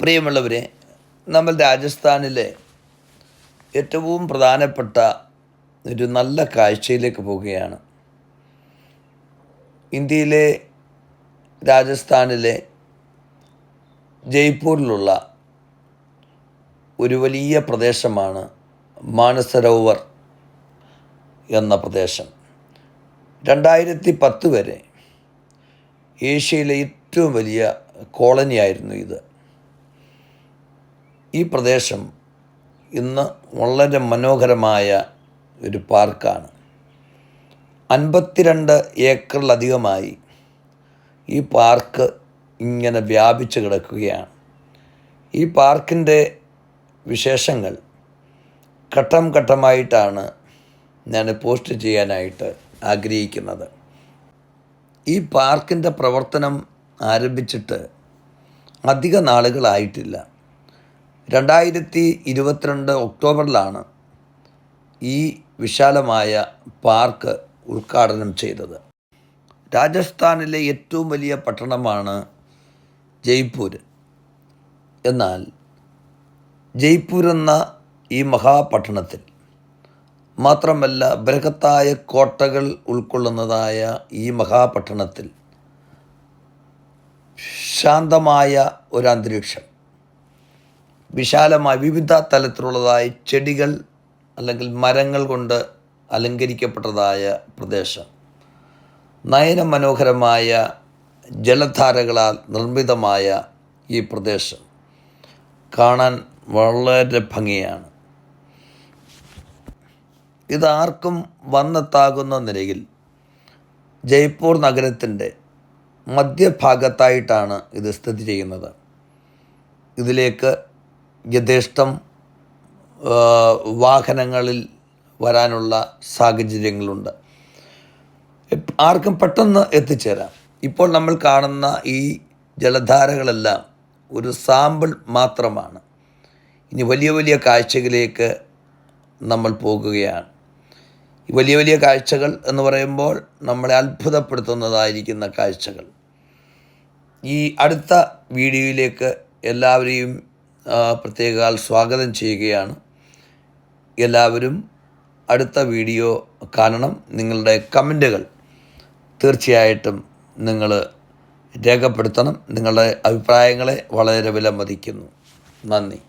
പ്രിയമുള്ളവരെ നമ്മൾ രാജസ്ഥാനിലെ ഏറ്റവും പ്രധാനപ്പെട്ട ഒരു നല്ല കാഴ്ചയിലേക്ക് പോവുകയാണ്. ഇന്ത്യയിലെ രാജസ്ഥാനിലെ ജയ്പൂരിലുള്ള ഒരു വലിയ പ്രദേശമാണ് മാനസരോവർ എന്ന പ്രദേശം. രണ്ടായിരത്തി പത്ത് വരെ ഏഷ്യയിലെ ഏറ്റവും വലിയ കോളനിയായിരുന്നു ഇത്. ഈ പ്രദേശം ഇന്ന് വളരെ മനോഹരമായ ഒരു പാർക്കാണ്. അൻപത്തിരണ്ട് ഏക്കറിലധികമായി ഈ പാർക്ക് ഇങ്ങനെ വ്യാപിച്ചു കിടക്കുകയാണ്. ഈ പാർക്കിന്റെ വിശേഷങ്ങൾ ഘട്ടം ഘട്ടമായിട്ടാണ് ഞാൻ പോസ്റ്റ് ചെയ്യാനായിട്ട് ആഗ്രഹിക്കുന്നത്. ഈ പാർക്കിന്റെ പ്രവർത്തനം ആരംഭിച്ചിട്ട് അധിക നാളുകളായിട്ടില്ല. രണ്ടായിരത്തി ഇരുപത്തിരണ്ട് ഒക്ടോബറിലാണ് ഈ വിശാലമായ പാർക്ക് ഉദ്ഘാടനം ചെയ്തത്. രാജസ്ഥാനിലെ ഏറ്റവും വലിയ പട്ടണമാണ് ജയ്പൂർ എന്നാൽ ജയ്പൂർ എന്ന ഈ മഹാപട്ടണത്തിൽ മാത്രമല്ല ബൃഹത്തായ കോട്ടകൾ ഉൾക്കൊള്ളുന്നതായ ഈ മഹാപട്ടണത്തിൽ ശാന്തമായ ഒരു അന്തരീക്ഷം. വിശാലമായ വിവിധ തലത്തിലുള്ളതായ ചെടികൾ അല്ലെങ്കിൽ മരങ്ങൾ കൊണ്ട് അലങ്കരിക്കപ്പെട്ടതായ പ്രദേശം. നയന മനോഹരമായ ജലധാരകളാൽ നിർമ്മിതമായ ഈ പ്രദേശം കാണാൻ വളരെ ഭംഗിയാണ്. ഇതാർക്കും വന്നെത്താകുന്ന നിലയിൽ ജയ്പൂർ നഗരത്തിന്റെ മധ്യഭാഗത്തായിട്ടാണ് ഇത് സ്ഥിതി ചെയ്യുന്നത്. ഇതിലേക്ക് യഥേഷ്ടം വാഹനങ്ങളിൽ വരാനുള്ള സാഹചര്യങ്ങളുണ്ട്. ആർക്കും പെട്ടെന്ന് എത്തിച്ചേരാം. ഇപ്പോൾ നമ്മൾ കാണുന്ന ഈ ജലധാരകളെല്ലാം ഒരു സാമ്പിൾ മാത്രമാണ്. ഇനി വലിയ വലിയ കാഴ്ചകളിലേക്ക് നമ്മൾ പോകുകയാണ്. വലിയ വലിയ കാഴ്ചകൾ എന്ന് പറയുമ്പോൾ നമ്മളെ അത്ഭുതപ്പെടുത്തുന്നതായിരിക്കുന്ന കാഴ്ചകൾ. ഈ അടുത്ത വീഡിയോയിലേക്ക് എല്ലാവരെയും പ്രത്യേകാൽ സ്വാഗതം ചെയ്യുകയാണ്. എല്ലാവരും അടുത്ത വീഡിയോ കാണണം. നിങ്ങളുടെ കമന്റുകൾ തീർച്ചയായിട്ടും നിങ്ങൾ രേഖപ്പെടുത്തണം. നിങ്ങളുടെ അഭിപ്രായങ്ങളെ വളരെ വിലമതിക്കുന്നു. നന്ദി.